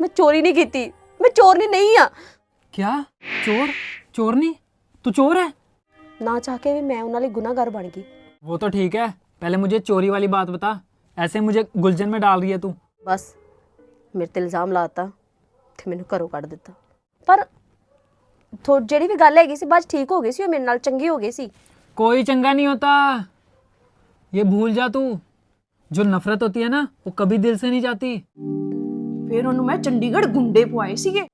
ਮੈਂ ਚੋਰੀ ਨਹੀਂ ਕੀਤੀ ਮੈਂ ਚੋਰਨੀ ਨਹੀਂ ਆ क्या चोर चोरनी तू चोर है ਨਾ ਚਾਹ ਕੇ ਵੀ ਮੈਂ ਉਹਨਾਂ ਲਈ ਗੁਨਾਹਗਾਰ ਬਣ ਗਈ वो तो ठीक है पहले मुझे चोरी वाली बात बता ऐसे मुझे गुलजन में डाल रही है तू ਬਸ ਮੇਰੇ ਤੇ ਇਲਜ਼ਾਮ ਲਾਤਾ ਤੇ ਮੈਨੂੰ ਘਰੋਂ ਕੱਢ ਦਿੱਤਾ ਪਰ ਥੋ ਜਿਹੜੀ ਵੀ ਗੱਲ ਹੈਗੀ ਸੀ ਬਾਅਦ 'ਚ ਠੀਕ ਹੋ ਗਈ ਸੀ ਉਹ ਮੇਰੇ ਨਾਲ ਚੰਗੀ ਹੋ ਗਈ ਸੀ कोई चंगा नहीं होता ये भूल जा तू जो नफरत होती है ना वो कभी दिल से नहीं जाती ਫਿਰ ਉਹਨੂੰ ਮੈਂ ਚੰਡੀਗੜ੍ਹ ਗੁੰਡੇ ਪਵਾਏ ਸੀਗੇ।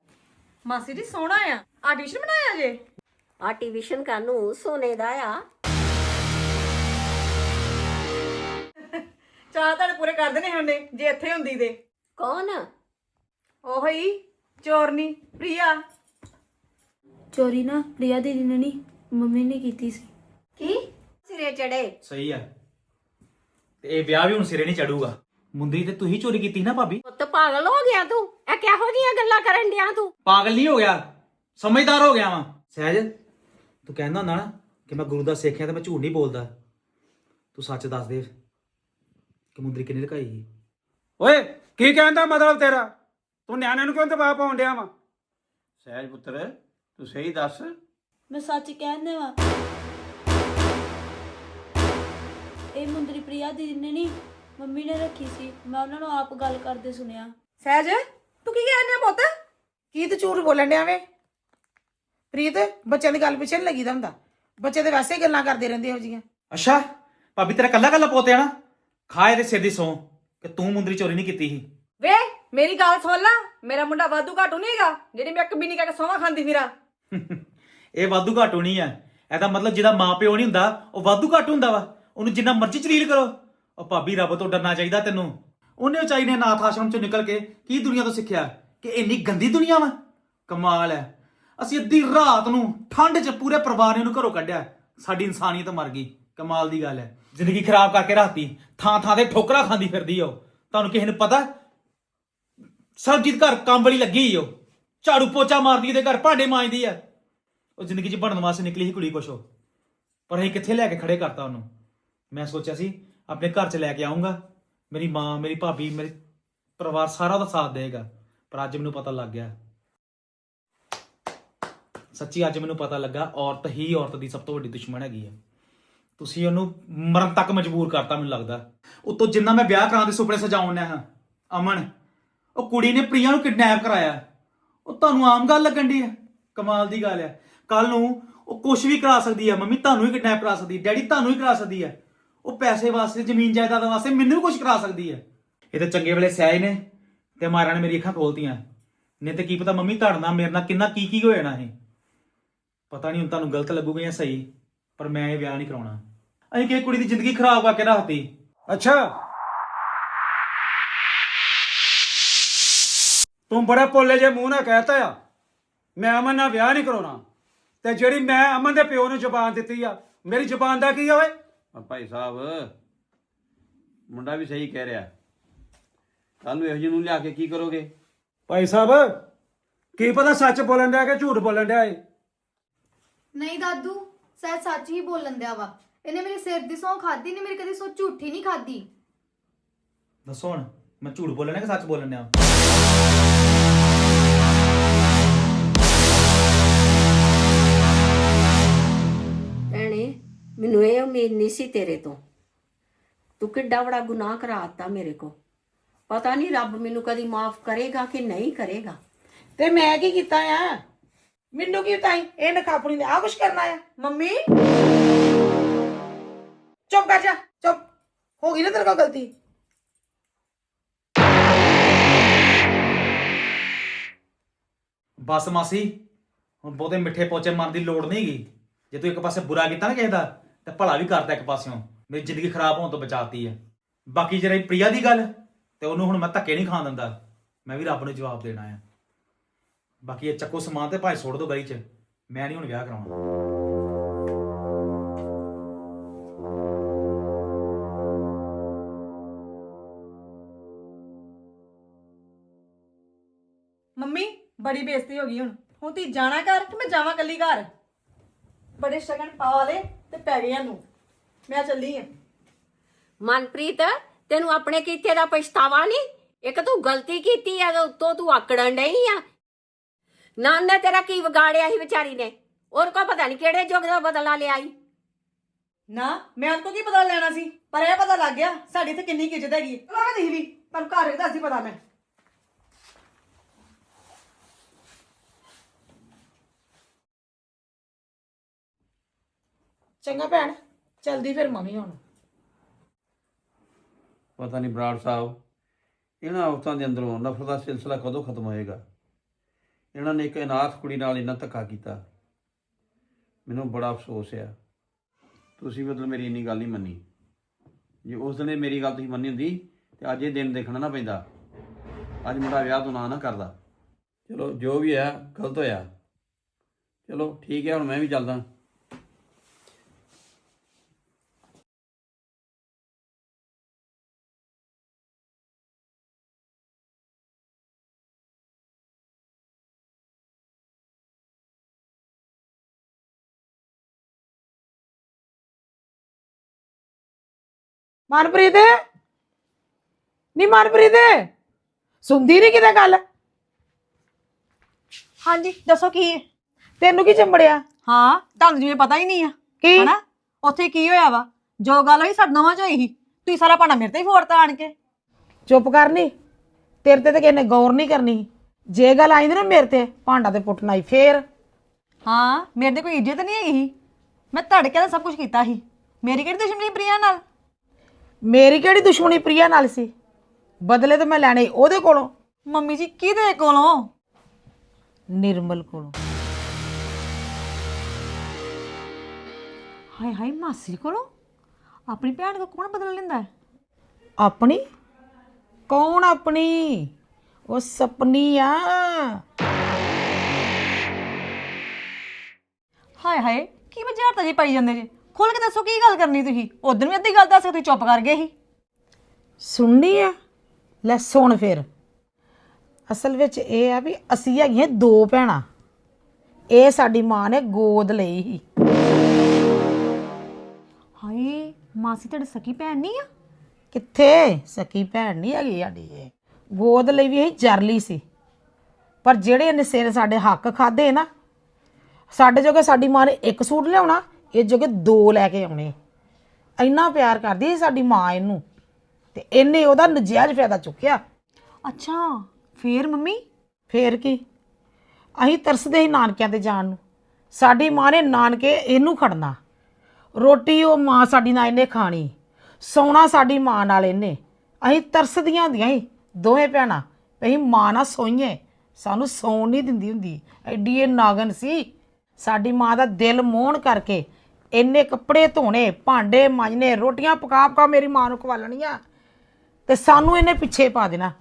ਮਾਸੀ ਜੀ ਸੋਹਣਾ ਆ। ਆ ਟਿਊਸ਼ਨ ਬਣਾਇਆ ਜੇ? ਆ ਟਿਊਸ਼ਨ ਕਾਨੂੰ ਸੋਨੇ ਦਾ ਆ। ਚਾਹ ਤੁਹਾਡੇ ਪੂਰੇ ਕਰ ਦੇਣੇ ਹੁੰਦੇ ਜੇ ਇੱਥੇ ਹੁੰਦੀ ਤੇ। ਕੌਣ? ਉਹੋ ਹੀ ਚੋਰਨੀ ਪ੍ਰਿਆ। ਚੋਰੀ ਨਾ ਪ੍ਰਿਆ ਦੀਦੀ ਨੇ ਨਹੀਂ ਮੰਮੀ ਨੇ ਕੀਤੀ ਸੀ। ਕੀ? ਸਿਰੇ ਚੜੇ। ਸਹੀ ਆ। ਤੇ ਇਹ ਵਿਆਹ ਵੀ ਹੁਣ ਸਿਰੇ ਨਹੀਂ ਚੜੂਗਾ। ਮੁੰਦਰੀ ਤੇ ਤੂੰ ਹੀ ਚੋਰੀ ਕੀਤੀ ਨਾ ਭਾਬੀ? ਪੁੱਤ ਪਾਗਲ ਹੋ ਗਿਆ ਤੂੰ। ਇਹ ਕਿਹੋ ਜੀਆਂ ਗੱਲਾਂ ਕਰਨ ਡਿਆ ਤੂੰ? ਪਾਗਲ ਨਹੀਂ ਹੋ ਗਿਆ। ਸਮਝਦਾਰ ਹੋ ਗਿਆ ਵਾਂ। ਸਹਿਜ ਤੂੰ ਕਹਿੰਦਾ ਹੁੰਦਾ ਨਾ ਕਿ ਮੈਂ ਗੁਰੂ ਦਾ ਸਿੱਖ ਆ ਤੇ ਮੈਂ ਝੂਠ ਨਹੀਂ ਬੋਲਦਾ। ਤੂੰ ਸੱਚ ਦੱਸ ਦੇ ਕਿ ਮੁੰਦਰੀ ਕਿੰਨੇ ਲਕਾਈ ਸੀ? ਓਏ ਕੀ ਕਹਿੰਦਾ ਮਤਲਬ ਤੇਰਾ? ਤੂੰ ਨਿਆਣਿਆਂ ਨੂੰ ਕਿਉਂ ਦਬਾਅ ਪਾਉਣ ਡਿਆ ਵਾ? ਸਹਿਜ ਪੁੱਤਰ ਤੂੰ ਸਹੀ ਦੱਸ। ਮੈਂ ਸੱਚ ਕਹਿੰਦੇ ਵਾ। ਇਹ ਮੁੰਦਰੀ ਪ੍ਰਿਆ ਨੇ ਨਹੀਂ ਮੰਮੀ ਨੇ ਰੱਖੀ ਸੀ ਮੈਂ ਉਹਨਾਂ ਨੂੰ ਆਪ ਗੱਲ ਕਰਦੇ ਸੁਣਿਆ। ਸਹਿਜ ਤੂੰ ਕੀ ਕਹਿੰਦੇ ਪੁੱਤ? ਕੀ ਤੇ ਝੂਠ ਬੋਲਣ ਡਿਆ ਵੇ? ਪ੍ਰੀਤ ਬੱਚਿਆਂ ਦੀ ਗੱਲ ਪਿੱਛੇ ਨਹੀਂ ਲੱਗੀਦਾ ਹੁੰਦਾ। ਬੱਚੇ ਤੇ ਵੈਸੇ ਹੀ ਗੱਲਾਂ ਕਰਦੇ ਰਹਿੰਦੇ ਹੋ ਜੀਆਂ ਅੱਛਾ ਭਾਬੀ ਤੇਰਾ ਕੱਲਾ ਕੱਲਾ ਪੋਤੇ ਆ ਨਾ? ਖਾਏ ਤੇ ਸਿਰ ਦੀ ਸੌ ਕਿ ਤੂੰ ਮੁੰਦਰੀ ਚੋਰੀ ਨਹੀਂ ਕੀਤੀ ਸੀ? ਵੇ ਮੇਰੀ ਗੱਲ ਸੁਣ ਲੈ। ਮੇਰਾ ਮੁੰਡਾ ਵਾਧੂ ਘਾਟੂ ਨਹੀਂ ਹੈਗਾ ਜਿਹੜੀ ਮੈਂ ਕਬੀਨੀ ਕਰਕੇ ਸੋਵਾ ਖਾਂਦੀ ਫਿਰਾਂ। ਇਹ ਵਾਧੂ ਘਾਟੂ ਨਹੀਂ ਆ ਇਹਦਾ ਮਤਲਬ ਜਿਹਦਾ ਮਾਂ ਪਿਓ ਨਹੀਂ ਹੁੰਦਾ ਉਹ ਵਾਧੂ ਘਾਟੂ ਹੁੰਦਾ ਵਾ। ਉਹਨੂੰ ਜਿੰਨਾ ਮਰਜ਼ੀ ਚਲੀਲ ਕਰੋ। ਉਹ ਭਾਬੀ ਰੱਬ ਤੋਂ ਡਰਨਾ ਚਾਹੀਦਾ ਤੈਨੂੰ। ਉਹਨੇ ਉਚਾਈ ਨੇ ਨਾਥ ਆਸ਼ਰਮ ਚੋਂ ਨਿਕਲ ਕੇ ਕੀ ਦੁਨੀਆ ਤੋਂ ਸਿੱਖਿਆ? ਕਿ ਇੰਨੀ ਗੰਦੀ ਦੁਨੀਆ ਵਾ? ਕਮਾਲ ਹੈ ਅਸੀਂ ਅੱਧੀ ਰਾਤ ਨੂੰ ਠੰਡ 'ਚ ਪੂਰੇ ਪਰਿਵਾਰ ਨੇ ਉਹਨੂੰ ਘਰੋਂ ਕੱਢਿਆ। ਸਾਡੀ ਇਨਸਾਨੀਅਤ ਮਰ ਗਈ। ਕਮਾਲ ਦੀ ਗੱਲ ਹੈ ਜ਼ਿੰਦਗੀ ਖਰਾਬ ਕਰਕੇ ਰਾਤੀ ਥਾਂ ਥਾਂ ਤੇ ਠੋਕਰਾਂ ਖਾਂਦੀ ਫਿਰਦੀ ਆ ਉਹ ਤੁਹਾਨੂੰ ਕਿਸੇ ਨੂੰ ਪਤਾ? ਸਰਬਜੀਤ ਘਰ ਕੰਮ ਵਾਲੀ ਲੱਗੀ ਈ ਉਹ ਝਾੜੂ ਪੋਚਾ ਮਾਰਦੀ ਉਹਦੇ ਘਰ, ਭਾਂਡੇ ਮਾਂਜਦੀ ਆ ਉਹ ਜ਼ਿੰਦਗੀ 'ਚ ਬਣਨ ਵਾਸਤੇ ਨਿਕਲੀ ਸੀ ਕੁੜੀ ਕੁਛ ਉਹ। ਪਰ ਅਸੀਂ ਕਿੱਥੇ ਲੈ ਕੇ ਖੜੇ ਕਰਤਾ ਉਹਨੂੰ? ਮੈਂ ਸੋਚਿਆ ਸੀ ਆਪਣੇ ਘਰ 'ਚ ਲੈ ਕੇ ਆਉਂਗਾ। ਮੇਰੀ ਮਾਂ, ਮੇਰੀ ਭਾਬੀ, ਮੇਰੇ ਪਰਿਵਾਰ ਸਾਰਾ ਉਹਦਾ ਸਾਥ ਦੇਗਾ ਪਰ ਅੱਜ ਮੈਨੂੰ ਪਤਾ ਲੱਗ ਗਿਆ। ਸੱਚੀ ਅੱਜ ਮੈਨੂੰ ਪਤਾ ਲੱਗਾ, ਔਰਤ ਹੀ ਔਰਤ ਦੀ ਸਭ ਤੋਂ ਵੱਡੀ ਦੁਸ਼ਮਣ ਹੈਗੀ ਹੈ ਤੁਸੀਂ ਉਹਨੂੰ ਮਰਨ ਤੱਕ ਮਜਬੂਰ ਕਰਤਾ ਮੈਨੂੰ ਲੱਗਦਾ। ਉਤੋਂ ਜਿੰਨਾ ਮੈਂ ਵਿਆਹ ਕਰਾਂ ਦੇ ਸੁਪਨੇ ਸਜਾਉਣ ਹਾਂ, ਅਮਨ, ਉਹ ਕੁੜੀ ਨੇ ਪ੍ਰਿਆ ਨੂੰ ਕਿਡਨੈਪ ਕਰਾਇਆ। ਉਹ ਤੁਹਾਨੂੰ ਆਮ ਗੱਲ ਲੱਗਣ ਦੀ ਹੈ ਕਮਾਲ ਦੀ ਗੱਲ ਹੈ ਕੱਲ ਨੂੰ ਉਹ ਕੁਝ ਵੀ ਕਰਾ ਸਕਦੀ ਹੈ ਮੰਮੀ ਤੁਹਾਨੂੰ ਹੀ ਕਿਡਨੈਪ ਕਰਾ ਸਕਦੀ ਹੈ ਡੈਡੀ ਤੁਹਾਨੂੰ ਹੀ ਕਰਾ ਸਕਦੀ ਹੈ ਉਹ ਪੈਸੇ ਵਾਸਤੇ, ਜ਼ਮੀਨ ਜਾਇਦਾਦ ਵਾਸਤੇ ਮੈਨੂੰ ਵੀ ਕੁਝ ਕਰਾ ਸਕਦੀ ਹੈ। ਇਹ ਤਾਂ ਚੰਗੇ ਵੇਲੇ ਸਿਆਏ ਨੇ ਤੇ ਮਾਰਾ ਨੇ ਮੇਰੀ ਅੱਖਾਂ ਖੋਲਤੀਆਂ। ਨਹੀਂ ਤੇ ਕੀ ਪਤਾ ਮੰਮੀ ਤੁਹਾਡੇ ਨਾਲ ਮੇਰੇ ਨਾਲ ਕਿੰਨਾ ਕੀ ਕੀ ਹੋ ਜਾਣਾ ਇਹ। ਪਤਾ ਨਹੀਂ ਹੁਣ ਤੁਹਾਨੂੰ ਗਲਤ ਲੱਗੂਗਾ ਜਾਂ ਸਹੀ, ਪਰ ਮੈਂ ਇਹ ਵਿਆਹ ਨਹੀਂ ਕਰਾਉਣਾ। ਅਸੀਂ ਕਿ ਕੁੜੀ ਦੀ ਜ਼ਿੰਦਗੀ ਖਰਾਬ ਕਰਕੇ ਰੱਖਤੀ। ਅੱਛਾ। ਤੂੰ ਬੜਾ ਪੋਲੇ ਜੇ ਮੂੰਹ ਨਾਲ ਕਹਿਤਾ ਆ। ਮੈਂ ਅਮਨ ਨਾਲ ਵਿਆਹ ਨਹੀਂ ਕਰਾਉਣਾ। ਤੇ ਜਿਹੜੀ ਮੈਂ ਅਮਨ ਦੇ ਪਿਓ ਨੂੰ ਜ਼ੁਬਾਨ ਦਿੱਤੀ ਆ, ਮੇਰੀ ਜ਼ੁਬਾਨ ਦਾ ਕੀ ਆ ਓਏ? ਆ ਭਾਈ ਸਾਹਿਬ ਮੁੰਡਾ ਵੀ ਸਹੀ ਕਹਿ ਰਿਹਾ। ਕੱਲ ਨੂੰ ਇਹੋ ਜਿਹੇ ਨੂੰ ਲਿਆ ਕੇ ਕੀ ਕਰੋਗੇ? ਭਾਈ ਸਾਹਿਬ ਕੀ ਪਤਾ ਸੱਚ ਬੋਲਣ ਡਿਆ ਕਿ ਝੂਠ ਬੋਲਣ ਡਿਆ ਏ ਨਹੀਂ ਦਾਦੂ ਸਹਿਜ ਸੱਚ ਹੀ ਬੋਲਣ ਦਿਆ ਵਾ। ਇਹਨੇ ਮੇਰੇ ਸਿਰ ਦੀ ਸੌਂ ਖਾਦੀ ਨਹੀਂ ਮੇਰੀ ਕਦੀ ਸੌ ਝੂਠੀ ਨਹੀਂ ਖਾਦੀ ਦੱਸੋ ਹੁਣ ਮੈਂ ਝੂਠ ਬੋਲਣਾ ਕਿ ਸੱਚ ਬੋਲਣਾ ਮੈਨੂੰ ਇਹ ਉਮੀਦ ਨਹੀਂ ਸੀ ਤੇਰੇ ਤੋਂ। ਤੂੰ ਕਿੱਡਾ ਬੜਾ ਗੁਨਾਹ ਕਰਾਤਾ ਮੇਰੇ ਕੋ ਪਤਾ ਨਹੀਂ ਰੱਬ ਮੈਨੂੰ ਕਦੀ ਮਾਫ ਕਰੇਗਾ ਕਿ ਨਹੀਂ ਕਰੇਗਾ। ਤੇ ਮੈਂ ਕੀ ਕੀਤਾ ਆ? ਮੈਨੂੰ ਕੀ ਤਾਈ ਇਹ ਨਖਾਪਣੀ ਨੇ ਆ ਕੁਛ ਕਰਨਾ ਆ? ਮੰਮੀ? ਚੁੱਪ ਕਰ ਜਾ ਚੁੱਪ। ਹੋ ਗਈ ਨਾ ਤੇਰੇ ਕੋਲ ਗਲਤੀ? ਬਸ ਮਾਸੀ ਹੁਣ ਬਹੁਤੇ ਮਿੱਠੇ ਪੋਚੇ ਮਾਰਨ ਦੀ ਲੋੜ ਨਹੀਂ ਹੈਗੀ ਜੇ ਤੂੰ ਇੱਕ ਪਾਸੇ ਬੁਰਾ ਕੀਤਾ ਨਾ ਕਿਸੇ ਦਾ ਤੇ ਭਲਾ ਵੀ ਕਰਤਾ ਇੱਕ ਪਾਸਿਓਂ। ਮੇਰੀ ਜ਼ਿੰਦਗੀ ਖਰਾਬ ਹੋਣ ਤੋਂ ਬਚਾਤੀ ਹੈ ਬਾਕੀ ਜਿਹੜੀ ਪ੍ਰਿਆ ਦੀ ਗੱਲ ਤੇ ਉਹਨੂੰ ਹੁਣ ਮੈਂ ਧੱਕੇ ਨਹੀਂ ਖਾਣ ਦਿੰਦਾ। ਮੈਂ ਵੀ ਰੱਬ ਨੂੰ ਜਵਾਬ ਦੇਣਾ ਆ। ਬਾਕੀ ਇਹ ਚੱਕੋ ਸਮਾਨ ਤੇ ਭਾਈ ਸੁੱਟ ਦੋ ਗਲੀ 'ਚ। ਮੈਂ ਨਹੀਂ ਹੁਣ ਵਿਆਹ ਕਰਾਉਣਾ। ਮੰਮੀ ਬੜੀ ਬੇਇੱਜ਼ਤੀ ਹੋ ਗਈ ਹੁਣ। ਹੁਣ ਤੀ ਜਾਣਾ ਘਰ ਕਿ ਮੈਂ ਜਾਵਾਂ ਕੱਲੀ ਘਰ? ਬੜੇ ਸ਼ਗਨ ਪਾ ਲੈ ਤੇ ਪੈ ਨੂੰ। ਮੈਂ ਚੱਲੀ ਆ। ਮਨਪ੍ਰੀਤ ਤੈਨੂੰ ਆਪਣੇ ਕੀਤੇ ਦਾ ਪਛਤਾਵਾ ਨਹੀਂ? ਇੱਕ ਤੂੰ ਗਲਤੀ ਕੀਤੀ ਆ ਤੇ ਉੱਤੋਂ ਤੂੰ ਆਕੜਨ ਡਈ ਆ। ਨਾ ਨੇ ਤੇਰਾ ਕੀ ਵਿਗਾੜਿਆ ਸੀ ਵਿਚਾਰੀ ਨੇ? ਔਰ ਕੋ ਪਤਾ ਨਹੀਂ ਕਿਹੜੇ ਜੋਗ ਦਾ ਬਦਲਾ ਲਿਆ ਈ ਨਾ ਮੈਂ ਉਹਨਾਂ ਤੋਂ ਕੀ ਪਤਾ ਲੈਣਾ ਸੀ? ਪਰ ਇਹ ਪਤਾ ਲੱਗ ਗਿਆ ਸਾਡੀ ਇੱਥੇ ਕਿੰਨੀ ਕੁ ਇੱਜ਼ਤ ਹੈਗੀ। ਮੈਂ ਦੇਖ ਲਈ ਤੁਹਾਨੂੰ ਘਰ ਦੱਸਦੀ ਪਤਾ ਮੈਂ। ਚੰਗਾ ਭੈਣ, ਚਲਦੀ ਫਿਰ ਮੰਮੀ ਹੁਣ। ਪਤਾ ਨਹੀਂ ਬਰਾੜ ਸਾਹਿਬ, ਇਹਨਾਂ ਔਰਤਾਂ ਦੇ ਅੰਦਰੋਂ ਨਫ਼ਰਤ ਦਾ ਸਿਲਸਿਲਾ ਕਦੋਂ ਖਤਮ ਹੋਏਗਾ? ਇਹਨਾਂ ਨੇ ਇੱਕ ਅਨਾਥ ਕੁੜੀ ਨਾਲ ਇੰਨਾ ਧੱਕਾ ਕੀਤਾ। ਮੈਨੂੰ ਬੜਾ ਅਫਸੋਸ ਆ। ਤੁਸੀਂ ਮਤਲਬ ਮੇਰੀ ਇੰਨੀ ਗੱਲ ਨਹੀਂ ਮੰਨੀ। ਜੇ ਉਸ ਦਿਨ ਇਹ ਮੇਰੀ ਗੱਲ ਤੁਸੀਂ ਮੰਨੀ ਹੁੰਦੀ, ਤੇ ਅੱਜ ਇਹ ਦਿਨ ਦੇਖਣਾ ਨਾ ਪੈਂਦਾ। ਅੱਜ ਮੁੰਡਾ ਵਿਆਹ ਤੋਂ ਨਾ ਨਾ ਕਰਦਾ। ਚਲੋ, ਜੋ ਵੀ ਹੈ ਗਲਤ ਹੋਇਆ। ਚਲੋ, ਠੀਕ ਹੈ ਹੁਣ ਮੈਂ ਵੀ ਚੱਲਦਾ। ਮਨਪ੍ਰੀਤ? ਨੀ ਮਨਪ੍ਰੀਤ? ਸੁਣਦੀ ਨਹੀਂ ਕਿਤੇ ਗੱਲ? ਹਾਂਜੀ ਦੱਸੋ ਕੀ ਹੈ? ਤੈਨੂੰ ਕੀ ਚੰਬੜਿਆ? ਹਾਂ ਤੁਹਾਨੂੰ ਜਿਵੇਂ ਪਤਾ ਹੀ ਨਹੀਂ ਆ। ਕੀ? ਹਨਾ? ਉੱਥੇ ਕੀ ਹੋਇਆ ਵਾ? ਜੋ ਗੱਲ ਹੋਈ ਸਾਡੇ ਨਵਾਂ ਚ ਹੋਈ ਸੀ ਤੁਸੀਂ ਸਾਰਾ ਭਾਂਡਾ ਮੇਰੇ ਤੇ ਹੀ ਫੋੜਤਾ ਆਣ ਕੇ। ਚੁੱਪ ਕਰਨੀ ਤੇਰੇ ਤੇ ਤਾਂ ਕਿਸੇ ਨੇ ਗੌਰ ਨਹੀਂ ਕਰਨੀ। ਜੇ ਗੱਲ ਆਈ ਨਾ ਮੇਰੇ ਤੇ ਭਾਂਡਾ ਤੇ ਪੁੱਟਣਾ ਹੀ ਫੇਰ। ਹਾਂ ਮੇਰੇ ਤੇ ਕੋਈ ਇੱਜ਼ਤ ਨਹੀਂ ਹੈਗੀ ਸੀ। ਮੈਂ ਤੁਹਾਡੇ ਕਹਿੰਦਾ ਸਭ ਕੁਝ ਕੀਤਾ ਸੀ। ਮੇਰੀ ਕਿਹੜੀ ਦੁਸ਼ਮਣੀ ਪ੍ਰਿਆ ਨਾਲ? ਮੇਰੀ ਕਿਹੜੀ ਦੁਸ਼ਮਣੀ ਪ੍ਰਿਆ ਨਾਲ ਸੀ? ਬਦਲੇ ਤਾਂ ਮੈਂ ਲੈਣੇ ਉਹਦੇ ਕੋਲੋਂ। ਮੰਮੀ ਜੀ ਕਿਹਦੇ ਕੋਲੋਂ? ਨਿਰਮਲ ਕੋਲੋਂ। ਹਾਏ ਹਾਏ ਮਾਸੀ ਕੋਲੋਂ? ਆਪਣੀ ਭੈਣ ਕੋ ਕੌਣ ਬਦਲ ਲੈਂਦਾ ਹੈ? ਆਪਣੀ? ਕੌਣ ਆਪਣੀ? ਉਹ ਸਪਨੀ ਆ। ਹਾਏ ਹਾਏ ਕੀ ਬਜ਼ਾਰ ਜੀ ਪਾਈ ਜਾਂਦੇ ਜੇ? ਖੁੱਲ ਕੇ ਦੱਸੋ ਕੀ ਗੱਲ ਕਰਨੀ ਤੁਸੀਂ? ਉਦੋਂ ਵੀ ਅੱਧੀ ਗੱਲ ਦੱਸ ਕੇ ਤੁਸੀਂ ਚੁੱਪ ਕਰ ਗਏ ਸੀ। ਸੁਣਨੀ ਆ? ਲੈ ਸੁਣ ਫਿਰ। ਅਸਲ ਵਿੱਚ ਇਹ ਆ ਵੀ ਅਸੀਂ ਹੈਗੀਆਂ ਦੋ ਭੈਣਾਂ। ਇਹ ਸਾਡੀ ਮਾਂ ਨੇ ਗੋਦ ਲਈ ਸੀ। ਹਾਏ ਮਾਸੀ ਤੁਹਾਡੀ ਸਕੀ ਭੈਣ ਨਹੀਂ ਆ? ਕਿੱਥੇ? ਸਕੀ ਭੈਣ ਨਹੀਂ ਹੈਗੀ ਸਾਡੀ ਇਹ। ਗੋਦ ਲਈ ਵੀ ਇਹ ਜਰਲੀ ਸੀ। ਪਰ ਜਿਹੜੇ ਇਹਨੇ ਸਿਰ ਸਾਡੇ ਹੱਕ ਖਾਦੇ ਨਾ ਸਾਡੇ ਜੋਗੇ ਸਾਡੀ ਮਾਂ ਨੇ ਇੱਕ ਸੂਟ ਲਿਆਉਣਾ ਇਹ ਜੋਗੇ ਦੋ ਲੈ ਕੇ ਆਉਣੇ ਇੰਨਾ ਪਿਆਰ ਕਰਦੀ ਸੀ ਸਾਡੀ ਮਾਂ ਇਹਨੂੰ ਤੇ ਇਹਨੇ ਉਹਦਾ ਨਜਾਇਜ਼ ਫਾਇਦਾ ਚੁੱਕਿਆ। ਅੱਛਾ ਫੇਰ ਮੰਮੀ? ਫੇਰ ਕੀ? ਅਸੀਂ ਤਰਸਦੇ ਸੀ ਨਾਨਕਿਆਂ ਤੇ ਜਾਣ ਨੂੰ। ਸਾਡੀ ਮਾਂ ਨੇ ਨਾਨਕੇ ਇਹਨੂੰ ਖੜਨਾ। ਰੋਟੀ ਉਹ ਮਾਂ ਸਾਡੀ ਨਾਲ ਇਹਨੇ ਖਾਣੀ। ਸੌਣਾ ਸਾਡੀ ਮਾਂ ਨਾਲ ਇਹਨੇ। ਅਸੀਂ ਤਰਸਦੀਆਂ ਹੁੰਦੀਆਂ ਸੀ ਦੋਵੇਂ ਭੈਣਾਂ ਅਸੀਂ ਮਾਂ ਨਾਲ ਸੋਈਏ। ਸਾਨੂੰ ਸੌਣ ਨਹੀਂ ਦਿੰਦੀ ਹੁੰਦੀ। ਐਡੀ ਇਹ ਨਾਗਨ ਸੀ। ਸਾਡੀ ਮਾਂ ਦਾ ਦਿਲ ਮੋਹਣ ਕਰਕੇ ਇੰਨੇ ਕੱਪੜੇ ਧੋਣੇ, ਭਾਂਡੇ ਮਾਂਜਣੇ, ਰੋਟੀਆਂ ਪਕਾ ਪਕਾ ਮੇਰੀ ਮਾਂ ਨੂੰ ਖਵਾਲਣੀਆਂ ਤੇ ਸਾਨੂੰ ਇਹਨੇ ਪਿੱਛੇ ਪਾ ਦੇਣਾ।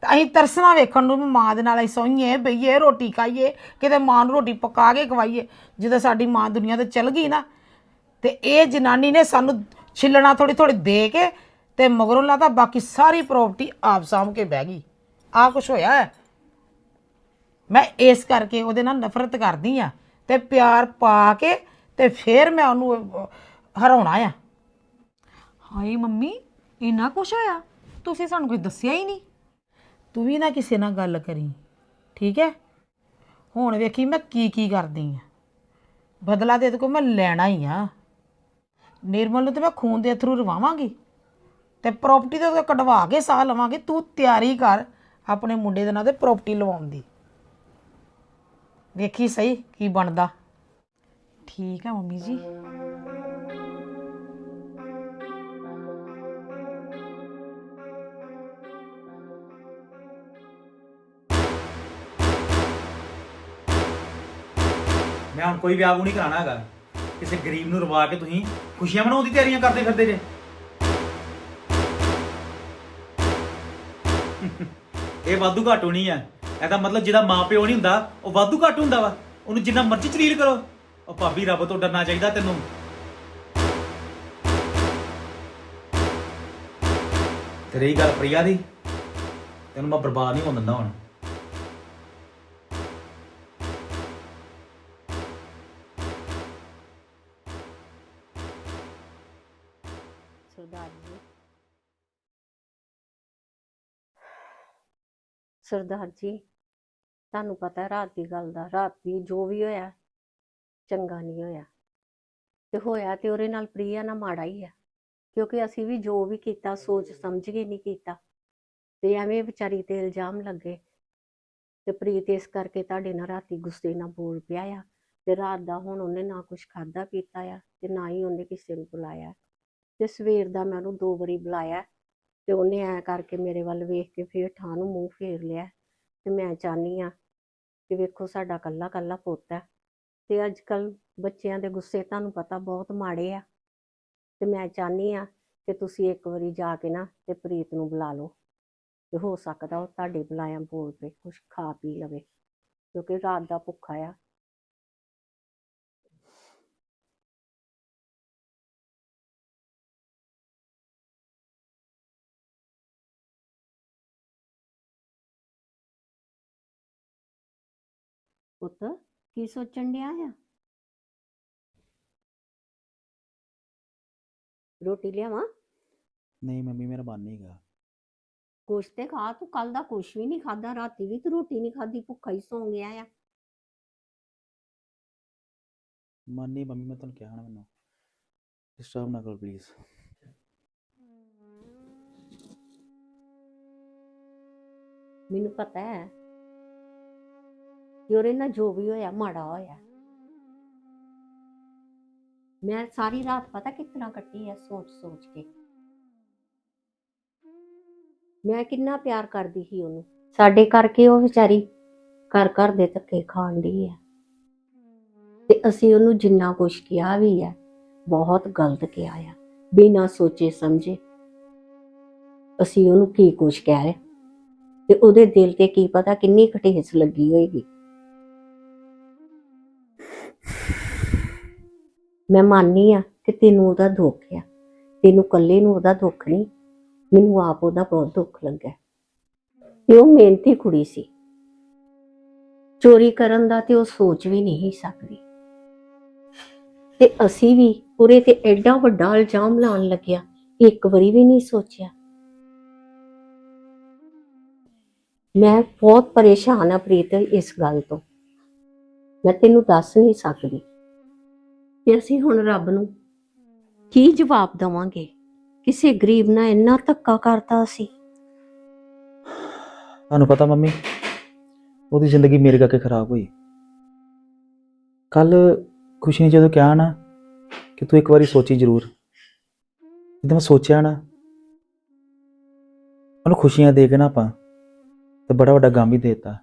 ਤਾਂ ਅਸੀਂ ਤਰਸਣਾ ਵੇਖਣ ਨੂੰ ਵੀ ਮਾਂ ਦੇ ਨਾਲ ਅਸੀਂ ਸੋਈਏ, ਬਈਏ, ਰੋਟੀ ਖਾਈਏ, ਕਿਤੇ ਮਾਂ ਨੂੰ ਰੋਟੀ ਪਕਾ ਕੇ ਖਵਾਈਏ, ਜਦੋਂ ਸਾਡੀ ਮਾਂ ਦੁਨੀਆ ਤੋਂ ਚਲ ਗਈ ਨਾ। ਤੇ ਇਹ ਜਨਾਨੀ ਨੇ ਸਾਨੂੰ ਛਿੱਲਣਾ ਥੋੜੀ ਥੋੜੀ ਦੇ ਕੇ ਤੇ ਮਗਰੋਂ ਲਾਤਾ, ਬਾਕੀ ਸਾਰੀ ਪ੍ਰਾਪਰਟੀ ਆਪ ਸਾਂਭ ਕੇ ਬਹਿ ਗਈ। ਆ ਕੁਛ ਹੋਇਆ ਹੈ। ਮੈਂ ਇਸ ਕਰਕੇ ਉਹਦੇ ਨਾਲ ਨਫ਼ਰਤ ਕਰਦੀ ਆ ਤੇ ਪਿਆਰ ਪਾ ਕੇ ਤੇ ਫਿਰ ਮੈਂ ਉਹਨੂੰ ਹਰਾਉਣਾ ਆ। ਹਾਏ ਮੰਮੀ ਇੰਨਾ ਕੁਛ ਹੋਇਆ? ਤੁਸੀਂ ਸਾਨੂੰ ਕੁਝ ਦੱਸਿਆ ਹੀ ਨਹੀਂ। ਤੂੰ ਵੀ ਨਾ ਕਿਸੇ ਨਾਲ ਗੱਲ ਕਰੀ ਠੀਕ ਹੈ? ਹੁਣ ਵੇਖੀ ਮੈਂ ਕੀ ਕੀ ਕਰਦੀ ਆ। ਬਦਲਾ ਤੇ ਕੋਲ ਮੈਂ ਲੈਣਾ ਹੀ ਆ। ਨਿਰਮਲ ਨੂੰ ਤੇ ਮੈਂ ਖੂਨ ਦੇ ਥਰੂ ਰਵਾਵਾਂਗੀ। ਤੇ ਪ੍ਰਾਪਰਟੀ ਤੇ ਕਢਵਾ ਕੇ ਸਾਹ ਲਵਾਂਗੇ। ਤੂੰ ਤਿਆਰੀ ਕਰ ਆਪਣੇ ਮੁੰਡੇ ਦੇ ਨਾਂ ਤੇ ਪ੍ਰਾਪਰਟੀ ਲਵਾਉਣ ਦੀ। ਵੇਖੀ ਸਹੀ ਕੀ ਬਣਦਾ। ਠੀਕ ਆ ਮੰਮੀ ਜੀ। ਮੈਂ ਹੁਣ ਕੋਈ ਵਿਆਹ ਵੂ ਨਹੀਂ ਕਰਾਣਾ ਹੈਗਾ। ਕਿਸੇ ਗਰੀਬ ਨੂੰ ਰਵਾ ਕੇ ਤੁਸੀਂ ਖੁਸ਼ੀਆਂ ਮਨਾਉਣ ਦੀ ਤਿਆਰੀਆਂ ਕਰਦੇ ਫਿਰਦੇ ਜੇ। ਇਹ ਵਾਧੂ ਘਾਟੂ ਨਹੀਂ ਆ। ਇਹਦਾ ਮਤਲਬ ਜਿਹਦਾ ਮਾਂ ਪਿਓ ਨਹੀਂ ਹੁੰਦਾ, ਉਹ ਵਾਧੂ ਘੱਟ ਹੁੰਦਾ ਵਾ। ਉਹਨੂੰ ਜਿੰਨਾ ਮਰਜ਼ੀ ਚਲੀਲ ਕਰੋ। ਉਹ ਭਾਬੀ ਰੱਬ ਤੋਂ ਡਰਨਾ ਚਾਹੀਦਾ ਤੈਨੂੰ। ਤੇ ਰਹੀ ਗੱਲ ਪ੍ਰਿਆ ਦੀ, ਤੈਨੂੰ ਮੈਂ ਬਰਬਾਦ ਨਹੀਂ ਹੋਣ ਦਿੰਦਾ ਹੁਣ। ਸਰਦਾਰ ਜੀ ਸਰਦਾਰ ਜੀ ਤੁਹਾਨੂੰ ਪਤਾ ਰਾਤ ਦੀ ਗੱਲ ਦਾ, ਰਾਤੀ ਜੋ ਵੀ ਹੋਇਆ, ਚੰਗਾ ਨਹੀਂ ਹੋਇਆ। ਤੇ ਹੋਇਆ ਤੇ ਉਹਦੇ ਨਾਲ ਪ੍ਰਿਆ ਨਾਲ ਮਾੜਾ ਹੀ ਆ, ਕਿਉਂਕਿ ਅਸੀਂ ਵੀ ਜੋ ਵੀ ਕੀਤਾ, ਸੋਚ ਸਮਝ ਕੇ ਨਹੀਂ ਕੀਤਾ। ਤੇ ਐਵੇਂ ਵਿਚਾਰੀ ਤੇ ਇਲਜ਼ਾਮ ਲੱਗੇ। ਤੇ ਪ੍ਰੀਤ ਇਸ ਕਰਕੇ ਤੁਹਾਡੇ ਨਾਲ ਰਾਤੀ ਗੁੱਸੇ ਨਾਲ ਬੋਲ ਪਿਆ ਆ। ਤੇ ਰਾਤ ਦਾ ਹੁਣ ਉਹਨੇ ਨਾ ਕੁਝ ਖਾਦਾ ਪੀਤਾ ਆ, ਤੇ ਨਾ ਹੀ ਉਹਨੇ ਕਿਸੇ ਨੂੰ ਬੁਲਾਇਆ। ਤੇ ਸਵੇਰ ਦਾ ਮੈਂ ਉਹਨੂੰ ਦੋ ਵਾਰੀ ਬੁਲਾਇਆ, ਤੇ ਉਹਨੇ ਐ ਕਰਕੇ ਮੇਰੇ ਵੱਲ ਵੇਖ ਕੇ ਫਿਰ ਠਾਹ ਨੂੰ ਮੂੰਹ ਫੇਰ ਲਿਆ। ਤੇ ਮੈਂ ਚਾਹਨੀ ਆ ਕਿ ਵੇਖੋ ਸਾਡਾ ਕੱਲਾ ਕੱਲਾ ਪੁੱਤ ਹੈ। ਤੇ ਅੱਜ ਕੱਲ ਬੱਚਿਆਂ ਦੇ ਗੁੱਸੇ ਤੁਹਾਨੂੰ ਪਤਾ ਬਹੁਤ ਮਾੜੇ ਆ। ਤੇ ਮੈਂ ਚਾਹਨੀ ਆ ਕਿ ਤੁਸੀਂ ਇੱਕ ਵਾਰੀ ਜਾ ਕੇ ਨਾ ਤੇ ਪ੍ਰੀਤ ਨੂੰ ਬੁਲਾ ਲਓ। ਤੇ ਹੋ ਸਕਦਾ ਉਹ ਤੁਹਾਡੇ ਬੁਲਾਇਆ ਬੋਲ ਕੇ ਕੁਝ ਖਾ ਪੀ ਲਵੇ। ਕਿਉਂਕਿ ਰਾਤ ਦਾ ਭੁੱਖਾ ਆ। ਪੁੱਤ ਕੀ ਸੋਚਣ ਡਿਆ ਆ? ਰੋਟੀ ਲਿਆਵਾਂ? ਨਹੀਂ ਮੰਮੀ ਮੇਰਾ ਮਨ ਨਹੀਂ ਹੈਗਾ। ਕੁਛ ਤੇ ਖਾ ਤੂੰ ਕੱਲ ਦਾ ਕੁਛ ਵੀ ਨਹੀਂ ਖਾਦਾ ਰਾਤੀ ਵੀ ਤੂੰ ਰੋਟੀ ਨਹੀਂ ਖਾਦੀ ਭੁੱਖਾ ਹੀ ਸੌਂ ਗਿਆ ਆ। ਮਨ ਨਹੀਂ ਮੰਮੀ ਮੈਂ ਤੁਹਾਨੂੰ ਕਿਹਾ ਨਾ ਮੈਨੂੰ। ਡਿਸਟਰਬ ਨਾ ਕਰੋ ਪਲੀਜ਼ ਮੈਨੂੰ ਪਤਾ ਹੈ ਕਿ ਉਹਦੇ ਨਾਲ ਜੋ ਵੀ ਹੋਇਆ, ਮਾੜਾ ਹੋਇਆ। ਮੈਂ ਸਾਰੀ ਰਾਤ ਪਤਾ ਕਿਤਨਾ ਕੱਟੀ ਹੈ ਸੋਚ ਸੋਚ ਕੇ। ਮੈਂ ਕਿੰਨਾ ਪਿਆਰ ਕਰਦੀ ਸੀ ਉਹਨੂੰ। ਸਾਡੇ ਕਰਕੇ ਉਹ ਵਿਚਾਰੀ ਘਰ ਘਰ ਦੇ ਧੱਕੇ ਖਾਣ ਦੀ ਹੈ ਤੇ ਅਸੀਂ ਉਹਨੂੰ ਜਿੰਨਾ ਕੁਛ ਕਿਹਾ ਵੀ ਹੈ ਬਹੁਤ ਗਲਤ ਕਿਹਾ ਆ। ਬਿਨਾਂ ਸੋਚੇ ਸਮਝੇ ਅਸੀਂ ਉਹਨੂੰ ਕੀ ਕੁਛ ਕਹਿ ਰਹੇ? ਤੇ ਉਹਦੇ ਦਿਲ ਤੇ ਕੀ ਪਤਾ ਕਿੰਨੀ ਖਟੇਸ ਲੱਗੀ ਹੋਏਗੀ। ਮੈਂ ਮੰਨਨੀ ਆ ਕਿ ਤੈਨੂੰ ਉਹਦਾ ਦੁੱਖ ਆ। ਤੈਨੂੰ ਇਕੱਲੇ ਨੂੰ ਉਹਦਾ ਦੁੱਖ ਨਹੀਂ, ਮੈਨੂੰ ਆਪ ਉਹਦਾ ਬਹੁਤ ਦੁੱਖ ਲੱਗਾ। ਤੇ ਉਹ ਮਿਹਨਤੀ ਕੁੜੀ ਸੀ। ਚੋਰੀ ਕਰਨ ਦਾ ਤੇ ਉਹ ਸੋਚ ਵੀ ਨਹੀਂ ਸਕਦੀ। ਤੇ ਅਸੀਂ ਵੀ ਪੂਰੇ ਤੇ ਐਡਾ ਵੱਡਾ ਇਲਜ਼ਾਮ ਲਾਉਣ ਲੱਗਿਆ, ਇੱਕ ਵਾਰੀ ਵੀ ਨਹੀਂ ਸੋਚਿਆ। ਮੈਂ ਬਹੁਤ ਪਰੇਸ਼ਾਨ ਆ ਪ੍ਰੀਤ ਇਸ ਗੱਲ ਤੋਂ। ਮੈਂ ਤੈਨੂੰ ਦੱਸ ਨਹੀਂ ਸਕਦੀ। ਕਿ ਅਸੀਂ ਹੁਣ ਰੱਬ ਨੂੰ ਕੀ ਜਵਾਬ ਦਵਾਂਗੇ? ਕਿਸੇ ਗਰੀਬ ਨਾਲ ਇੰਨਾ ਧੱਕਾ ਕਰਤਾ ਅਸੀਂ। ਤੁਹਾਨੂੰ ਪਤਾ ਮੰਮੀ, ਉਹਦੀ ਜ਼ਿੰਦਗੀ ਮੇਰੇ ਕਰਕੇ ਖਰਾਬ ਹੋਈ। ਕੱਲ ਖੁਸ਼ੀ ਨੇ ਜਦੋਂ ਕਿਹਾ ਨਾ ਕਿ ਤੂੰ ਇੱਕ ਵਾਰੀ ਸੋਚੀ ਜ਼ਰੂਰ। ਜਦੋਂ ਮੈਂ ਸੋਚਿਆ ਨਾ, ਉਹਨੂੰ ਖੁਸ਼ੀਆਂ ਦੇ ਕੇ ਨਾ ਆਪਾਂ ਤੇ ਬੜਾ ਵੱਡਾ ਗਮ ਹੀ ਦੇਤਾ।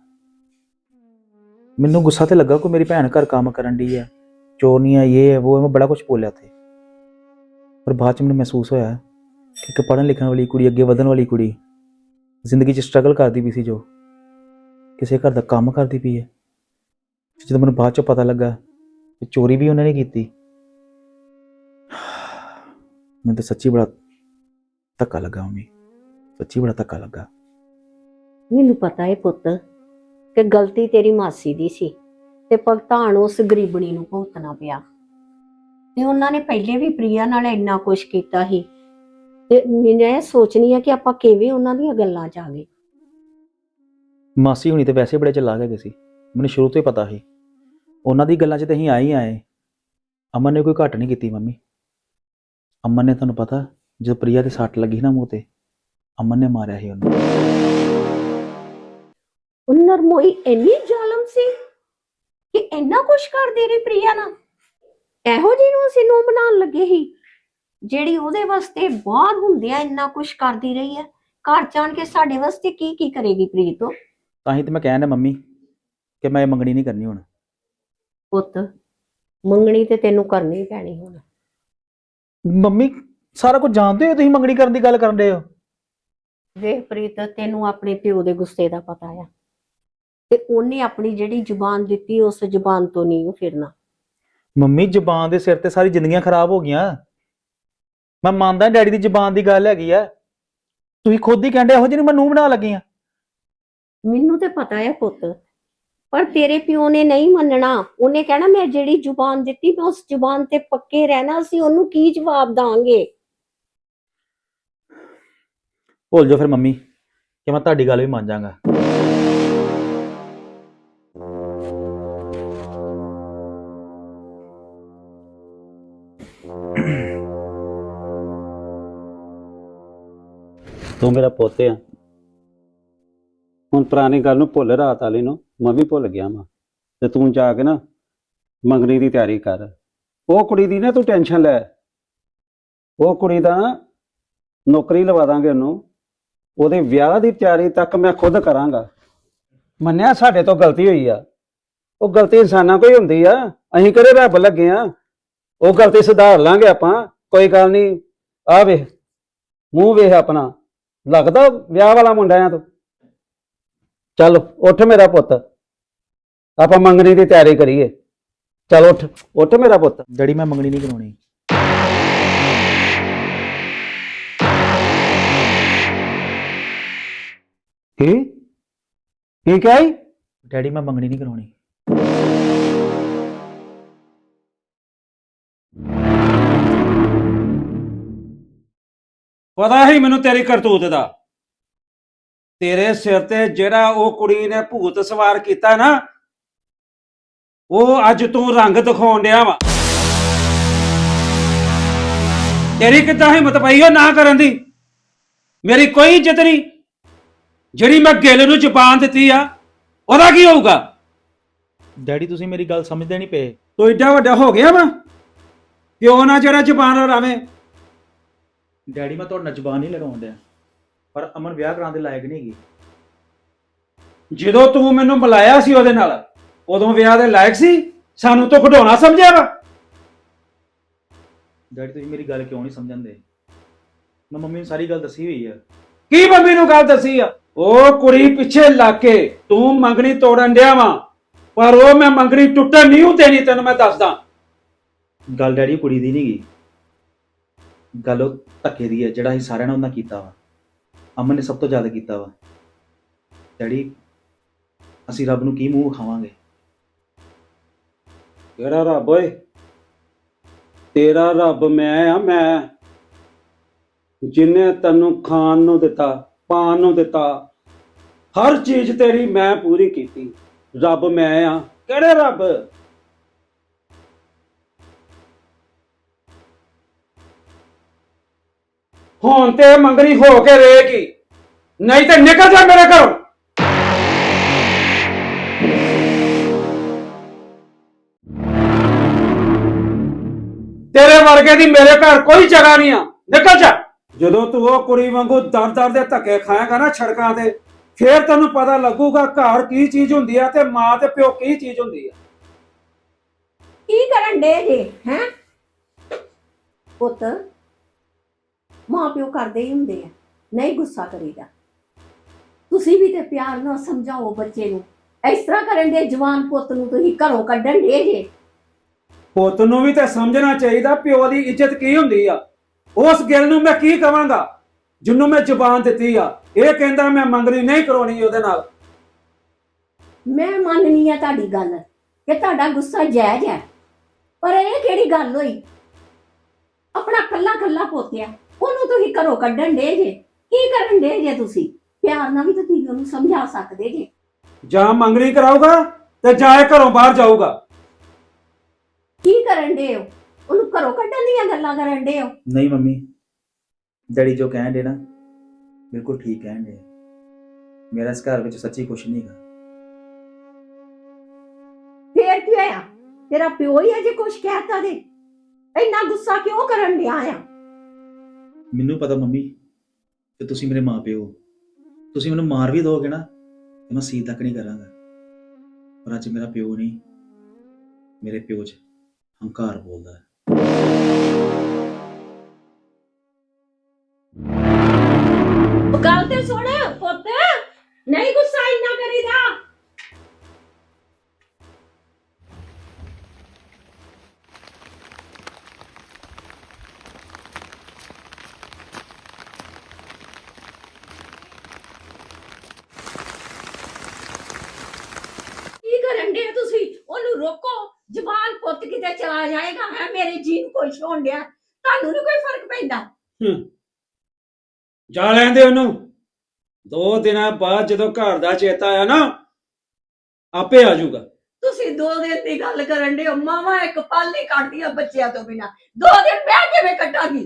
ਮੈਨੂੰ ਗੁੱਸਾ ਤੇ ਲੱਗਾ ਕਿ ਮੇਰੀ ਭੈਣ ਘਰ ਕੰਮ ਕਰਨ ਦੀ ਹੈ ਚੋਰਨੀਆਂ ਇਹ ਹੈ, ਉਹ ਹੈ ਮੈਂ ਬੜਾ ਕੁਝ ਬੋਲਿਆ ਤੇ ਪਰ ਬਾਅਦ ਚ ਮੈਨੂੰ ਮਹਿਸੂਸ ਹੋਇਆ ਕਿ ਇੱਕ ਪੜ੍ਹਨ ਲਿਖਣ ਵਾਲੀ ਕੁੜੀ, ਅੱਗੇ ਵਧਣ ਵਾਲੀ ਕੁੜੀ ਜ਼ਿੰਦਗੀ 'ਚ ਸਟਰਗਲ ਕਰਦੀ ਵੀ ਸੀ ਜੋ ਕਿਸੇ ਘਰ ਦਾ ਕੰਮ ਕਰਦੀ ਪਈ ਹੈ। ਜਦੋਂ ਮੈਨੂੰ ਬਾਅਦ 'ਚ ਪਤਾ ਲੱਗਾ ਕਿ ਚੋਰੀ ਵੀ ਉਹਨਾਂ ਨੇ ਕੀਤੀ, ਮੈਨੂੰ ਤਾਂ ਸੱਚੀ ਬੜਾ ਧੱਕਾ ਲੱਗਾ ਮੰਮੀ। ਸੱਚੀ ਬੜਾ ਧੱਕਾ ਲੱਗਾ। ਮੈਨੂੰ ਪਤਾ ਹੈ ਪੁੱਤ ਕਿ ਗਲਤੀ ਤੇਰੀ ਮਾਸੀ ਦੀ ਸੀ। ਤੇ ਭੁਗਤਾਨ ਉਸ ਗਰੀਬਣੀ ਨੂੰ ਭੁਗਤਣਾ ਪਿਆ। ਤੇ ਉਹਨਾਂ ਨੇ ਪਹਿਲੇ ਵੀ ਪ੍ਰਿਆ ਨਾਲ ਇੰਨਾ ਕੁਝ ਕੀਤਾ ਸੀ। ਤੇ ਮੈਂ ਸੋਚਣੀ ਆ ਕਿ ਆਪਾਂ ਕਿਵੇਂ ਉਹਨਾਂ ਦੀਆਂ ਗੱਲਾਂ 'ਚ ਆ ਗਏ। ਮਾਸੀ ਹੁਣੀ ਤੇ ਵੈਸੇ ਬੜੇ ਚਲਾਕ ਹੈਗੇ ਸੀ। ਮੈਨੂੰ ਸ਼ੁਰੂ ਤੋਂ ਹੀ ਪਤਾ ਸੀ। ਉਹਨਾਂ ਦੀ ਗੱਲਾਂ 'ਚ ਤਾਂ ਅਸੀਂ ਆਏ ਹੀ ਆਏ। ਅਮਨ ਨੇ ਕੋਈ ਘੱਟ ਨਹੀਂ ਕੀਤੀ ਮੰਮੀ। ਅਮਨ ਨੇ ਤੁਹਾਨੂੰ ਪਤਾ ਜਦੋਂ ਪ੍ਰਿਆ ਦੇ ਸੱਟ ਲੱਗੀ ਨਾ ਮੂੰਹ ਤੇ ਅਮਨ ਨੇ ਮਾਰਿਆ ਸੀ ਉਹਨੂੰ। ਉਹ ਨਰਮੋਈ ਇੰਨੀ ਜ਼ਾਲਮ ਸੀ? ਕਿ ਇੰਨਾ ਕੁਝ ਕਰਦੀ ਰਹੀ ਪ੍ਰਿਆ ਨਾਲ? ਇਹੋ ਜਿਹੀ ਨੂੰ ਅਸੀਂ ਨੂੰ ਬਣਾਉਣ ਲੱਗੇ ਸੀ ਜਿਹੜੀ ਉਹਦੇ ਵਾਸਤੇ ਬਾਹਰ ਹੁੰਦਿਆਂ ਇੰਨਾ ਕੁਝ ਕਰਦੀ ਰਹੀ ਹੈ। ਘਰ ਜਾਣ ਕੇ ਸਾਡੇ ਵਾਸਤੇ ਕੀ ਕੀ ਕਰੇਗੀ ਪ੍ਰੀਤ ਉਹ ਤਾਂ ਹੀ ਤੇ ਮੈਂ ਕਹਿਣ ਡਿਆ ਮੰਮੀ ਕਿ ਮੈਂ ਇਹ ਮੰਗਣੀ ਨਹੀਂ ਕਰਨੀ ਹੁਣ। ਪੁੱਤ ਮੰਗਣੀ ਤੇ ਤੈਨੂੰ ਕਰਨੀ ਪੈਣੀ ਹੁਣ। ਮੰਮੀ ਸਾਰਾ ਕੁਝ ਜਾਣਦੇ ਹੋ ਤੁਸੀਂ ਮੰਗਣੀ ਕਰਨ ਦੀ ਗੱਲ ਕਰਨ ਰਹੇ ਹੋ? ਵੇਖ ਪ੍ਰੀਤ ਤੈਨੂੰ ਆਪਣੇ ਪਿਓ ਦੇ ਗੁੱਸੇ ਦਾ ਪਤਾ ਆ। ਤੇ ਉਹਨੇ ਆਪਣੀ ਜਿਹੜੀ ਜ਼ੁਬਾਨ ਦਿੱਤੀ ਉਸ ਜ਼ੁਬਾਨ ਤੋਂ ਨਹੀਂ ਉਹ ਫਿਰਨਾ। ਮੰਮੀ ਜ਼ਬਾਨ ਦੇ ਸਿਰ ਤੇ ਸਾਰੀ ਜ਼ਿੰਦਗੀਆਂ ਖਰਾਬ ਹੋ ਗਈਆਂ। ਮੈਂ ਮੰਨਦਾ ਡੈਡੀ ਦੀ ਜ਼ਬਾਨ ਦੀ ਗੱਲ ਹੈਗੀ ਆ। ਤੁਸੀਂ ਖੁਦ ਹੀ ਕਹਿੰਦੇ ਇਹੋ ਜਿਹੀ ਨੂੰ ਮੈਂ ਨੂੰਹ ਬਣਾ ਲੱਗੀ ਆ। ਮੈਨੂੰ ਤੇ ਪਤਾ ਹੈ ਪੁੱਤ ਪਰ ਤੇਰੇ ਪਿਓ ਨੇ ਨਹੀਂ ਮੰਨਣਾ। ਉਹਨੇ ਕਹਿਣਾ ਮੈਂ ਜਿਹੜੀ ਜ਼ੁਬਾਨ ਦਿੱਤੀ ਮੈਂ ਉਸ ਜ਼ੁਬਾਨ ਤੇ ਪੱਕੇ ਰਹਿਣਾ ਅਸੀਂ ਉਹਨੂੰ ਕੀ ਜਵਾਬ ਦਾਂਗੇ? ਭੁੱਲ ਜਾਓ ਫਿਰ ਮੰਮੀ ਕਿ ਮੈਂ ਤੁਹਾਡੀ ਗੱਲ ਵੀ ਮੰਨ ਜਾਗਾ ਤੂੰ ਮੇਰਾ ਪੁੱਤ ਆ। ਹੁਣ ਪੁਰਾਣੀ ਗੱਲ ਨੂੰ ਭੁੱਲ ਰਾਤ ਵਾਲੀ ਨੂੰ, ਮੈਂ ਵੀ ਭੁੱਲ ਗਿਆ ਵਾਂ। ਤੇ ਤੂੰ ਜਾ ਕੇ ਨਾ ਮੰਗਣੀ ਦੀ ਤਿਆਰੀ ਕਰ। ਉਹ ਕੁੜੀ ਦੀ ਨਾ ਤੂੰ ਟੈਨਸ਼ਨ ਲੈ। ਉਹ ਕੁੜੀ ਦਾ ਨੌਕਰੀ ਲਵਾ ਦਾਂਗੇ ਉਹਨੂੰ। ਉਹਦੇ ਵਿਆਹ ਦੀ ਤਿਆਰੀ ਤੱਕ ਮੈਂ ਖੁਦ ਕਰਾਂਗਾ। ਮੰਨਿਆ ਸਾਡੇ ਤੋਂ ਗਲਤੀ ਹੋਈ ਆ। ਉਹ ਗਲਤੀ ਇਨਸਾਨਾਂ ਕੋਈ ਹੁੰਦੀ ਆ। ਅਸੀਂ ਕਿਹੜੇ ਰੱਬ ਲੱਗੇ ਆ? ਉਹ ਗਲਤੀ ਸੁਧਾਰ ਲਾਂਗੇ ਆਪਾਂ। ਕੋਈ ਗੱਲ ਨਹੀਂ। ਆ ਵੇਖ। ਮੂੰਹ ਵੇਖ ਆਪਣਾ। ਲੱਗਦਾ ਵਿਆਹ ਵਾਲਾ ਮੁੰਡਾ ਆ ਤੂੰ? ਚੱਲ ਉੱਠ ਮੇਰਾ ਪੁੱਤ। ਆਪਾਂ ਮੰਗਣੀ ਦੀ ਤਿਆਰੀ ਕਰੀਏ। ਚੱਲ ਉੱਠ ਉੱਠ ਮੇਰਾ ਪੁੱਤ। ਡੈਡੀ ਮੈਂ ਮੰਗਣੀ ਨਹੀਂ ਕਰਾਉਣੀ। ਕੀ? ਕੀ ਕਹੀ ਡੈਡੀ ਮੈਂ ਮੰਗਣੀ ਨਹੀਂ ਕਰਾਉਣੀ। ਪਤਾ ਹੀ ਮੈਨੂੰ ਤੇਰੀ ਕਰਤੂਤ ਦਾ। ਤੇਰੇ ਸਿਰ ਤੇ ਜਿਹੜਾ ਉਹ ਕੁੜੀ ਨੇ ਭੂਤ ਸਵਾਰ ਕੀਤਾ ਨਾ ਉਹ ਅੱਜ ਤੂੰ ਰੰਗ ਦਿਖਾਉਣ ਡਿਆ ਵਾ। ਤੇਰੀ ਕਿੱਦਾਂ ਹਿੰਮਤ ਪਈ ਉਹ ਨਾ ਕਰਨ ਦੀ? ਮੇਰੀ ਕੋਈ ਇੱਜ਼ਤ ਨਹੀਂ। ਜਿਹੜੀ ਮੈਂ ਗਿੱਲ ਨੂੰ ਜ਼ੁਬਾਨ ਦਿੱਤੀ ਆ ਉਹਦਾ ਕੀ ਹੋਊਗਾ? ਡੈਡੀ ਤੁਸੀਂ ਮੇਰੀ ਗੱਲ ਸਮਝਦੇ ਨਹੀਂ ਪਏ। ਤੂੰ ਏਡਾ ਵੱਡਾ ਹੋ ਗਿਆ ਵਾ। ਕਿਉਂ ਨਾ ਜਿਹੜਾ ਜ਼ੁਬਾਨ ਲੜਾਵੇਂ ਡੈਡੀ, ਮੈਂ ਤੁਹਾਡਾ ਜ਼ੁਬਾਨ ਨਹੀਂ ਲਗਾਉਣ ਡਿਆ ਪਰ ਅਮਨ ਵਿਆਹ ਕਰਾਉਣ ਦੇ ਲਾਇਕ ਨਹੀਂ ਹੈਗੀ। ਜਦੋਂ ਤੂੰ ਮੈਨੂੰ ਮਿਲਾਇਆ ਸੀ ਉਹਦੇ ਨਾਲ, ਉਦੋਂ ਵਿਆਹ ਦੇ ਲਾਇਕ ਸੀ? ਸਾਨੂੰ ਤੋਂ ਖਡਾਉਣਾ ਸਮਝਿਆ ਵਾ। ਡੈਡੀ, ਤੁਸੀਂ ਮੇਰੀ ਗੱਲ ਕਿਉਂ ਨਹੀਂ ਸਮਝਦੇ ਮੈਂ ਮੰਮੀ ਨੂੰ ਸਾਰੀ ਗੱਲ ਦੱਸੀ ਹੋਈ ਆ। ਕੀ ਮੰਮੀ ਨੂੰ ਗੱਲ ਦੱਸੀ ਆ? ਉਹ ਕੁੜੀ ਪਿੱਛੇ ਲੱਗ ਕੇ ਤੂੰ ਮੰਗਣੀ ਤੋੜਨ ਡਿਆ ਵਾ, ਪਰ ਉਹ ਮੈਂ ਮੰਗਣੀ ਟੁੱਟਣ ਨਹੀਂ ਦੇਣੀ, ਤੈਨੂੰ ਮੈਂ ਦੱਸਦਾ। ਗੱਲ ਡੈਡੀ ਕੁੜੀ ਦੀ ਨਹੀਂ ਗਈ ਗੱਲ ਉਹ ਧੱਕੇ ਦੀ ਹੈ, ਜਿਹੜਾ ਅਸੀਂ ਸਾਰਿਆਂ ਨੇ ਉਹਨਾਂ ਕੀਤਾ ਵਾ। ਅਮਨ ਨੇ ਸਭ ਤੋਂ ਜ਼ਿਆਦਾ ਕੀਤਾ ਵਾ। ਡੈਡੀ, ਅਸੀਂ ਰੱਬ ਨੂੰ ਕੀ ਮੂੰਹ ਖਾਵਾਂਗੇ ਕਿਹੜਾ ਰੱਬ ਓਏ। ਤੇਰਾ ਰੱਬ ਮੈਂ ਆ, ਮੈਂ। ਜਿਨੇ ਤੈਨੂੰ ਖਾਣ ਨੂੰ ਦਿੱਤਾ, ਪਾਣ ਨੂੰ ਦਿੱਤਾ, ਹਰ ਚੀਜ਼ ਤੇਰੀ ਮੈਂ ਪੂਰੀ ਕੀਤੀ। ਰੱਬ ਮੈਂ ਆ। ਕਿਹੜੇ ਰੱਬ? ਹੁਣ ਤੇ ਮੰਗਣੀ ਹੋ ਕੇ ਰਹੇਗੀ। ਨਹੀਂ ਤੇ ਨਿਕਲ ਜਾ ਮੇਰੇ ਘਰੋਂ। ਤੇਰੇ ਵਰਗੇ ਦੀ ਮੇਰੇ ਘਰ ਕੋਈ ਜਗ੍ਹਾ ਨਹੀਂ ਆ। ਨਿਕਲ ਜਾ। ਜਦੋਂ ਤੂੰ ਉਹ ਕੁੜੀ ਵਾਂਗੂ ਦਰ ਦਰ ਦੇ ਧੱਕੇ ਖਾਏਗਾ ਨਾ ਛੜਕਾਂ ਤੇ ਫੇਰ ਤੈਨੂੰ ਪਤਾ ਲੱਗੂਗਾ ਘਰ ਕੀ ਚੀਜ਼ ਹੁੰਦੀ ਆ ਤੇ ਮਾਂ ਤੇ ਪਿਓ ਕੀ ਚੀਜ਼ ਹੁੰਦੀ ਆ। ਕੀ ਕਰਨ ਦੇ ਜੇ ਹੈ? ਪੁੱਤ ਮਾਂ ਪਿਓ ਕਰਦੇ ਹੀ ਹੁੰਦੇ ਆ। ਨਹੀਂ ਗੁੱਸਾ ਕਰੀਦਾ। ਤੁਸੀਂ ਵੀ ਤੇ ਪਿਆਰ ਨਾਲ ਸਮਝਾਓ ਬੱਚੇ ਨੂੰ। ਇਸ ਤਰ੍ਹਾਂ ਕਰਨ ਦੇ ਜਵਾਨ ਪੁੱਤ ਨੂੰ ਤੁਸੀਂ ਘਰੋਂ ਕੱਢਣ ਦੇ ਜੇ। ਪੁੱਤ ਨੂੰ ਵੀ ਤੇ ਸਮਝਣਾ ਚਾਹੀਦਾ ਪਿਓ ਦੀ ਇੱਜ਼ਤ ਕੀ ਹੁੰਦੀ ਆ? ਉਸ ਗਿਲ ਨੂੰ ਮੈਂ ਕੀ ਕਵਾਂਗਾ? ਜਿਹਨੂੰ ਮੈਂ ਜ਼ੁਬਾਨ ਦਿੱਤੀ ਆ। ਇਹ ਕਹਿੰਦਾ ਮੈਂ ਮੰਗਣੀ ਨਹੀਂ ਕਰਾਉਣੀ ਉਹਦੇ ਨਾਲ। ਮੈਂ ਮੰਨਨੀ ਆ ਤੁਹਾਡੀ ਗੱਲ ਕਿ ਤੁਹਾਡਾ ਗੁੱਸਾ ਜਾਇਜ਼ ਹੈ ਪਰ ਇਹ ਕਿਹੜੀ ਗੱਲ ਹੋਈ? ਆਪਣਾ ਕੱਲਾ ਕੱਲਾ ਪੋਤਿਆ। ਉਹਨੂੰ ਤੁਸੀਂ ਘਰੋਂ ਕੱਢਣ ਦੇ ਜੇ? ਕੀ ਕਰਨ ਦੇ ਜੇ ਤੁਸੀਂ? ਪਿਆਰ ਨਾਲ ਵੀ ਤਾਂ ਤੁਸੀਂ ਉਹਨੂੰ ਸਮਝਾ ਸਕਦੇ ਜੇ। ਜਾਂ ਮੰਗਣੀ ਕਰਾਊਗਾ ਤੇ ਜਾਂ ਇਹ ਘਰੋਂ ਬਾਹਰ ਜਾਊਗਾ। ਕੀ ਕਰਨ ਦੇ ਹੋ? ਉਹਨੂੰ ਘਰੋਂ ਕੱਢਣ ਦੀਆਂ ਗੱਲਾਂ ਕਰਨ ਦੇ ਹੋ? ਨਹੀਂ ਮੰਮੀ ਡੈਡੀ ਜੋ ਕਹਿਣ ਦੇ ਨਾ ਬਿਲਕੁਲ ਠੀਕ ਕਹਿਣ ਦੇ ਮੇਰਾ ਇਸ ਘਰ ਵਿੱਚ ਸੱਚੀ ਕੁਛ ਨਹੀਂ ਹੈਗਾ। ਫੇਰ ਕੀ ਹੋਇਆ? ਤੇਰਾ ਪਿਓ ਹੀ ਅਜੇ ਕੁਛ ਕਹਿਤਾ ਦੇ ਇੰਨਾ ਗੁੱਸਾ ਕਿਉਂ ਕਰਨ ਡਿਆ ਆ? ਮੈਨੂੰ ਪਤਾ ਮੰਮੀ ਕਿ ਤੁਸੀਂ ਮੇਰੇ ਮਾਪਿਓ ਤੁਸੀਂ ਮੈਨੂੰ ਮਾਰ ਵੀ ਦੋਗੇ ਨਾ, ਤੇ ਮੈਂ ਸੀ ਤੱਕ ਨਹੀਂ ਕਰਾਂਗਾ। ਪਰ ਅੱਜ ਮੇਰਾ ਪਿਓ ਨਹੀਂ, ਮੇਰੇ ਪਿਓ 'ਚ ਹੰਕਾਰ ਬੋਲਦਾ ਹੈ। ਗੱਲ ਤੇ ਸੁਣ ਪੁੱਤ, ਨਹੀਂ ਗੁੱਸਾ ਇੰਨਾ ਕਰੀਦਾ। ਰੋਕੋ ਜ਼ਬਾਨ ਪੁੱਤ ਕਿਤੇ ਚਲਾ ਜਾਏਗਾ ਹੈ ਮੇਰੇ ਜੀਨ ਕੋਈ ਹੋਣ ਡਿਆ ਤੁਹਾਨੂੰ ਨੀ ਕੋਈ ਫ਼ਰਕ ਪੈਂਦਾ? ਜਾ ਲੈਂਦੇ ਉਹਨੂੰ। ਦੋ ਦਿਨਾਂ ਬਾਅਦ ਜਦੋਂ ਘਰ ਦਾ ਚੇਤਾ ਆਇਆ ਨਾ ਆਪੇ ਆ ਜਾਊਗਾ। ਤੁਸੀਂ ਦੋ ਦਿਨ ਦੀ ਗੱਲ ਕਰਨ ਦੇ ਮਾਵਾ ਇੱਕ ਪਲ ਨਹੀਂ ਕੱਢਦੀਆਂ ਬੱਚਿਆਂ ਤੋਂ ਬਿਨਾ। ਦੋ ਦਿਨ ਮੈਂ ਕਿਵੇਂ ਕੱਟਾਂਗੀ